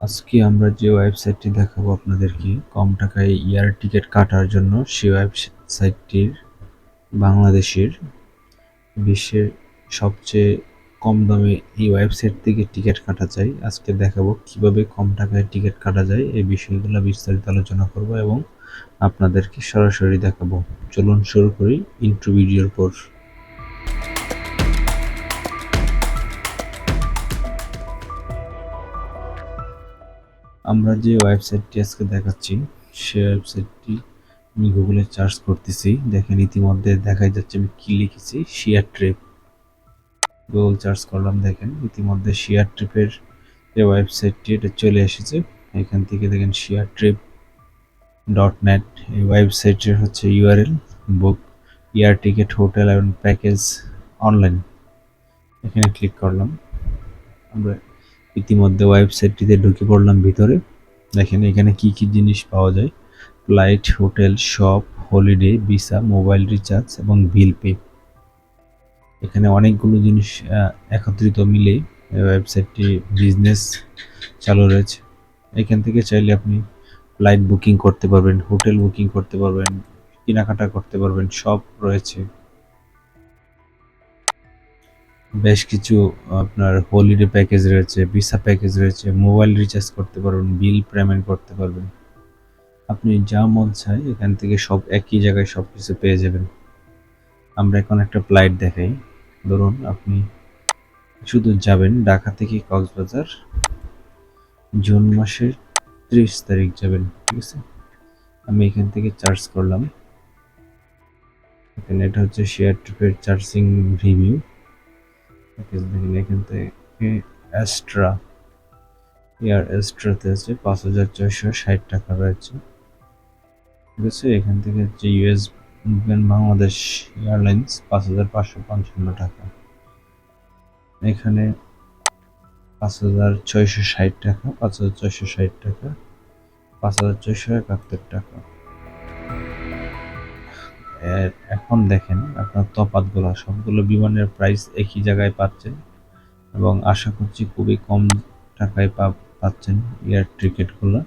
আজকে আমরা যে ওয়েবসাইটটি দেখাবো আপনাদেরকে, কম টাকায় এয়ার টিকিট কাটার জন্য সেই ওয়েবসাইটটির বাংলাদেশের বিশ্বের সবচেয়ে কম দামে এই ওয়েবসাইট থেকে টিকিট কাটা যায়। আজকে দেখাবো কীভাবে কম টাকায় টিকিট কাটা যায়, এই বিষয়গুলো বিস্তারিত আলোচনা করব এবং আপনাদেরকে সরাসরি দেখাবো। চলুন শুরু করি ইন্ট্রো ভিডিওর পর আমরা যে ওয়েবসাইটটি আজকে দেখাচ্ছি, সে ওয়েবসাইটটি আমি গুগলে সার্চ করতেছি। দেখেন ইতিমধ্যে দেখাই যাচ্ছে আমি কি লিখেছি শিয়ার ট্রিপ গুগল সার্চ করলাম, দেখেন ইতিমধ্যে শেয়ার ট্রিপের যে ওয়েবসাইটটি, এটা চলে এসেছে। এখান থেকে দেখেন শিয়ার ট্রিপ ডট নেট এই ওয়েবসাইটের হচ্ছে URL book air ticket hotel এবং প্যাকেজ অনলাইন এখানে ক্লিক করলাম। আমরা ইতিমধ্যে ওয়েবসাইটটিতে ঢুকে পড়লাম ভিতরে। দেখেন এখানে কি কি জিনিস পাওয়া যায়। Flight, hotel, shop, holiday, visa, mobile recharge এবং বিল পে। এখানে অনেকগুলো জিনিস একত্রিত মিলে ওয়েবসাইটটি বিজনেস চালু রয়েছে। এখান থেকে চাইলে আপনি ফ্লাইট বুকিং করতে পারবেন, হোটেল বুকিং করতে পারবেন, কেনাকাটা করতে পারবেন সব রয়েছে। বেশ কিছু আপনার হলিডে প্যাকেজ রয়েছে ভিসা প্যাকেজ রয়েছে মোবাইল রিচার্জ করতে পারবেন বিল পেমেন্ট করতে পারবেন। আপনি যা মন চায় এখান থেকে সব একই জায়গায় সব কিছু পেয়ে যাবেন। আমরা এখন একটা ফ্লাইট দেখাই। ধরুন আপনি শুধু যাবেন ঢাকা থেকে কক্সবাজার, জুন মাসের ত্রিশ তারিখ যাবেন, ঠিক আছে? আমি এখান থেকে চার্জ করলাম। এখানে এটা হচ্ছে শেয়ার ট্রিপের চার্জিং রিভিউ দেখেন এখান থেকে অ্যাস্ট্রা এয়ার অ্যাস্ট্রাতে আছে পাঁচ হাজার ছয়শো ষাট টাকা রয়েছে ঠিক আছে এখান থেকে হচ্ছে ইউএস বাংলাদেশ এয়ারলাইন্স পাঁচ হাজার পাঁচশো পঞ্চান্ন টাকা এখানে পাঁচ হাজার ছয়শো ষাট টাকা পাঁচ হাজার ছয়শো ষাট টাকা পাঁচ হাজার ছয়শো একাত্তর টাকা এখন দেখেন আপনার তফাতগুলো সবগুলো বিমানের প্রাইস একই জায়গায় পাচ্ছেন এবং আশা করছি খুবই কম টাকায় পা, পাচ্ছেন এয়ার টিকিটগুলো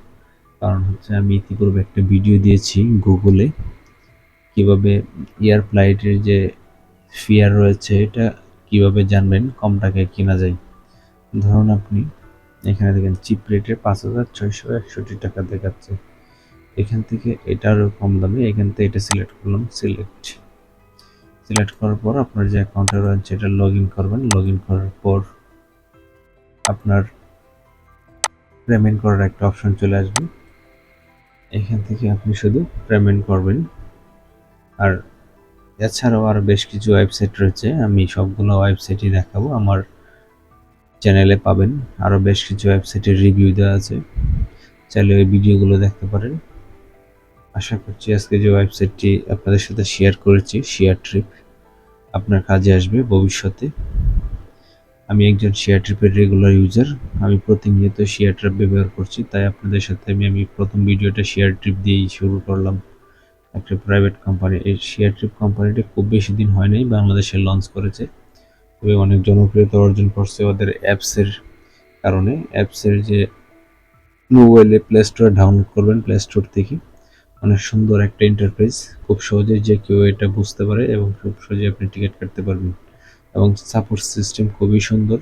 কারণ হচ্ছে আমি ইতিপূর্বে একটা ভিডিও দিয়েছি গুগলে কীভাবে এয়ার ফ্লাইটের যে ফিয়ার রয়েছে, এটা কীভাবে জানবেন, কম টাকায় কেনা যায়। ধরুন আপনি, এখানে দেখেন চিপ রেটে পাঁচ হাজার ছয়শো একষট্টি টাকা দেখাচ্ছে। এখান থেকে এটারও কম দামে এখান থেকে এটা সিলেক্ট করলাম সিলেক্ট সিলেক্ট করার পর আপনার যে অ্যাকাউন্টে রয়েছে এটা লগ ইন করবেন লগ ইন করার পর আপনার পেমেন্ট করার একটা অপশন চলে আসবে। এখান থেকে আপনি শুধু পেমেন্ট করবেন। আর এছাড়াও আরও বেশ কিছু ওয়েবসাইট রয়েছে, আমি সবগুলো ওয়েবসাইটই দেখাবো, আমার চ্যানেলে পাবেন। আরও বেশ কিছু ওয়েবসাইটের রিভিউ দেওয়া আছে। চাইলে ওই ভিডিওগুলো দেখতে পারেন। আশা করছি আজকে যে ওয়েবসাইটটি আপনাদের সাথে শেয়ার করেছি শেয়ার ট্রিপ আপনার কাজে আসবে ভবিষ্যতে। আমি একজন শেয়ার ট্রিপের রেগুলার ইউজার আমি প্রতিনিয়ত শেয়ার ট্রিপ ব্যবহার করছি, তাই আপনাদের সাথে আমি আমি প্রথম ভিডিওটা শেয়ার ট্রিপ দিয়েই শুরু করলাম। একটা প্রাইভেট কোম্পানি এই শেয়ার ট্রিপ কোম্পানিটা খুব বেশি দিন হয় নাই, বাংলাদেশে লঞ্চ করেছে। তবে অনেক জনপ্রিয়তা অর্জন করছে ওদের অ্যাপসের কারণে। অ্যাপসের যে মোবাইলে প্লে স্টোরে ডাউনলোড করবেন প্লে স্টোর থেকে। অনেক সুন্দর একটা ইন্টারফেস খুব সহজে যে কেউ এটা বুঝতে পারে এবং খুব সহজে আপনি টিকিট কাটতে পারবেন। এবং সাপোর্ট সিস্টেম খুবই সুন্দর।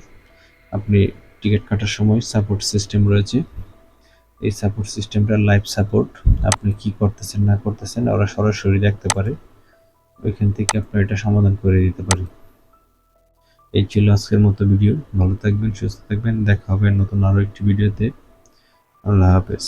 আপনি টিকিট কাটার সময় সাপোর্ট সিস্টেম রয়েছে। এই সাপোর্ট সিস্টেমটা লাইভ সাপোর্ট আপনি কি করতেছেন, না করতেছেন, ওরা সরাসরি দেখতে পারে। ওইখান থেকে আপনি এটা সমাধান করে দিতে পারে। এই ছিল আজকের মতো ভিডিও ভালো থাকবেন, সুস্থ থাকবেন। দেখা হবে নতুন আরও একটি ভিডিওতে আল্লাহ হাফেজ।